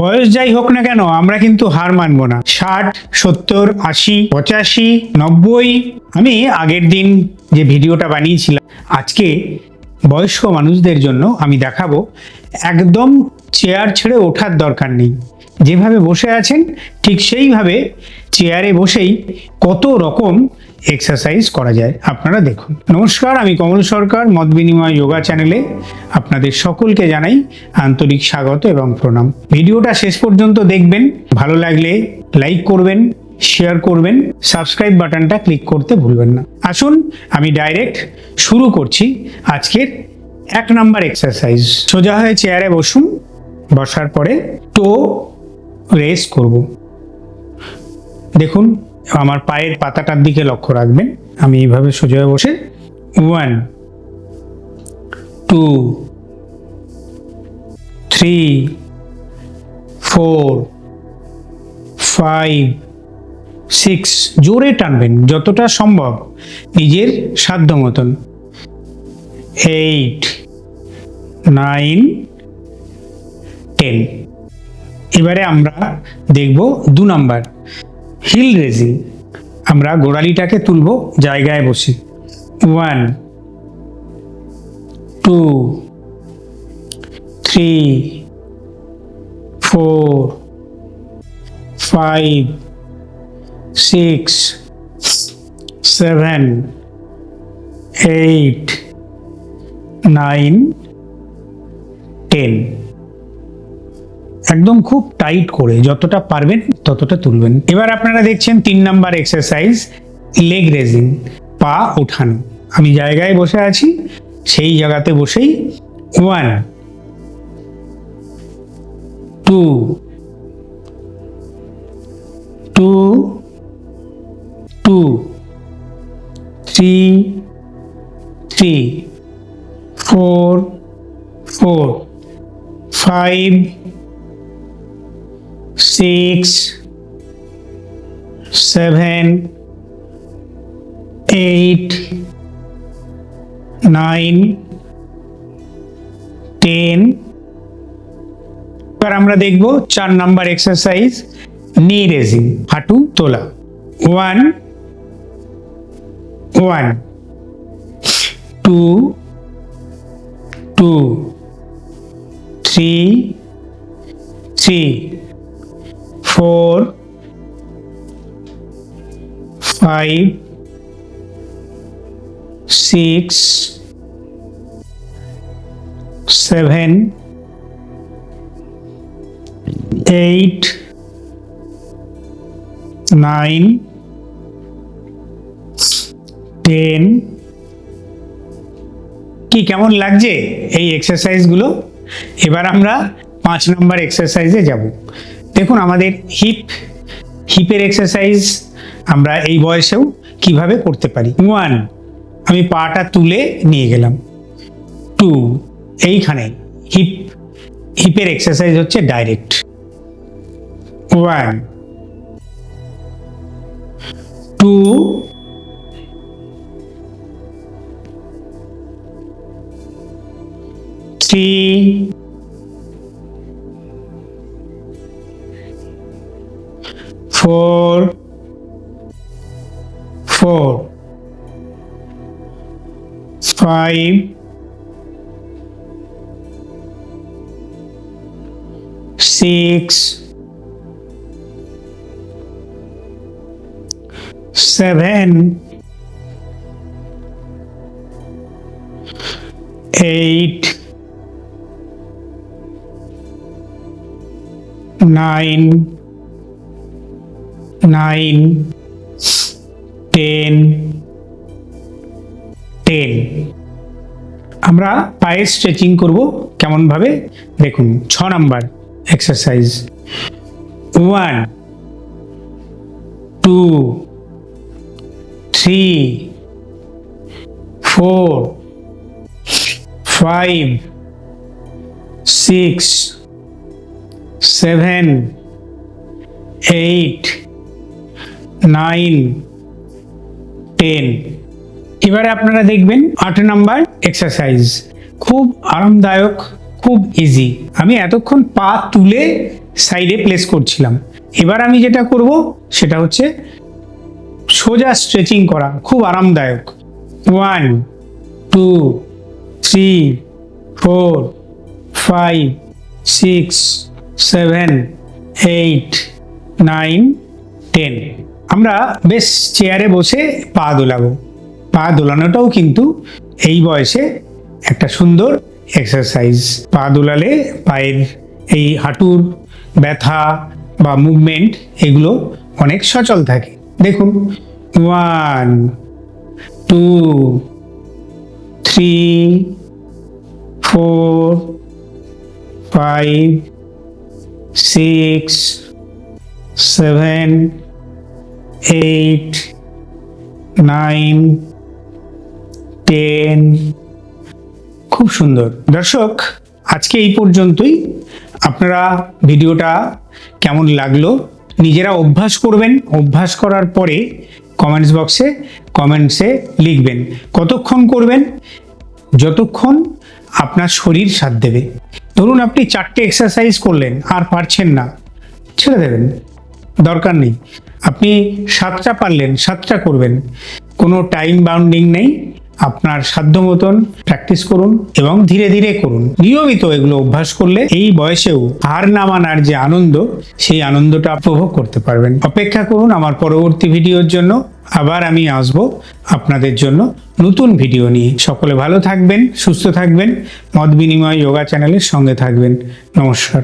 বয়স যাই হোক না কেন, আমরা কিন্তু হার মানবো না। ষাট, সত্তর, আশি, পঁচাশি, নব্বই, আমি আগের দিন যে ভিডিওটা বানিয়েছিলাম, আজকে বয়স্ক মানুষদের জন্য আমি দেখাবো একদম চেয়ার ছেড়ে ওঠার দরকার নেই। যেভাবে বসে আছেন, ঠিক সেইভাবে চেয়ারে বসেই কত রকম এক্সারসাইজ করা যায়। আপনারা দেখুন। নমস্কার, আমি কমল সরকার, মত বিনিময় যোগা চ্যানেলে আপনাদের সকলকে জানাই আন্তরিক স্বাগত এবং প্রণাম। ভিডিওটা শেষ পর্যন্ত দেখবেন। ভালো লাগলে লাইক করবেন শেয়ার করবেন সাবস্ক্রাইব বাটনটা ক্লিক করতে ভুলবেন না। আসুন, আমি ডাইরেক্ট শুরু করছি আজকের এক নাম্বার এক্সারসাইজ সোজা হয়ে চেয়ারে বসুন, বসার পরে টো রেস করব। দেখুন আমার পায়ের পাতাটার দিকে লক্ষ্য রাখবেন। আমি এইভাবে সোজা বসে one two three four five six জোরে টানবেন, যতটা সম্ভব নিজের সাধ্য মতন। এইট নাইন টেন এবারে আমরা দেখব দু নাম্বার হিল রেজিং। আমরা গোড়ালিটাকে তুলব জায়গায় বসে। One, two, three, four, five, six, seven, eight, nine, ten. একদম খুব টাইট করে যতটা পারবেন ততটা তুলবেন। এবার আপনারা দেখছেন তিন নাম্বার এক্সারসাইজ লেগ রেজিং পা ওঠানো। আমি জায়গায় বসে আছি, সেই জায়গাতে বসেই one two two two three three four four five six, seven, eight, nine, ten. এবার আমরা দেখব চার নাম্বার এক্সারসাইজ নি রেজিং হাঁটু তোলা one one two two three three four, five, six, seven, eight, nine, ten. কি কেমন লাগছে এই এক্সারসাইজগুলো এবার আমরা পাঁচ নম্বর এক্সারসাইজে যাব দেখুন আমাদের হিপ হিপের এক্সারসাইজ আমরা এই বয়সেও কীভাবে করতে পারি। ওয়ান আমি পাটা তুলে নিয়ে গেলাম। টু এইখানে হিপ হিপের এক্সারসাইজ হচ্ছে direct one two three four, four, five, six, seven, eight, nine, nine ten ten আমরা পায়ের স্ট্রেচিং করব কেমনভাবে? দেখুন, ছ number exercise one two three four five six seven eight nine, ten. এবারে আপনারা দেখবেন আট নাম্বার এক্সারসাইজ খুব আরামদায়ক, খুব ইজি আমি এতক্ষণ পা তুলে সাইডে প্লেস করছিলাম। এবার আমি যেটা করব, সেটা হচ্ছে সোজা স্ট্রেচিং করা, খুব আরামদায়ক। One two three four five six seven eight nine ten আমরা বেশ চেয়ারে বসে পা দোলাবো। পা দোলানোটাও কিন্তু এই বয়সে একটা সুন্দর এক্সারসাইজ পা দোলালে পায়ের এই হাঁটুর ব্যথা বা মুভমেন্ট এগুলো অনেক সচল থাকে। দেখুন one two three four five six seven eight nine ten খুব সুন্দর। দর্শক, আজকে এই পর্যন্তই। আপনারা ভিডিওটা কেমন লাগল, নিজেরা অভ্যাস করবেন। অভ্যাস করার পরে কমেন্টস বক্সে কমেন্টসে লিখবেন। কতক্ষণ করবেন? যতক্ষণ আপনার শরীর সাথ দেবে। ধরুন আপনি চারটে এক্সারসাইজ করলেন, আর পারছেন না। ছেড়ে দেবেন। দরকার নেই। আপনি সাতটা পারলেন, সাতটা করবেন। কোনো টাইম বাউন্ডিং নেই। আপনার সাধ্য মতন প্র্যাকটিস করুন এবং ধীরে ধীরে করুন। নিয়মিত এগুলো অভ্যাস করলে এই বয়সেও হার না মানার যে আনন্দ, সেই আনন্দটা উপভোগ করতে পারবেন। অপেক্ষা করুন আমার পরবর্তী ভিডিওর জন্য। আবার আমি আসব আপনাদের জন্য নতুন ভিডিও নিয়ে। সকলে ভালো থাকবেন, সুস্থ থাকবেন। মত বিনিময় যোগা চ্যানেলের সঙ্গে থাকবেন। নমস্কার।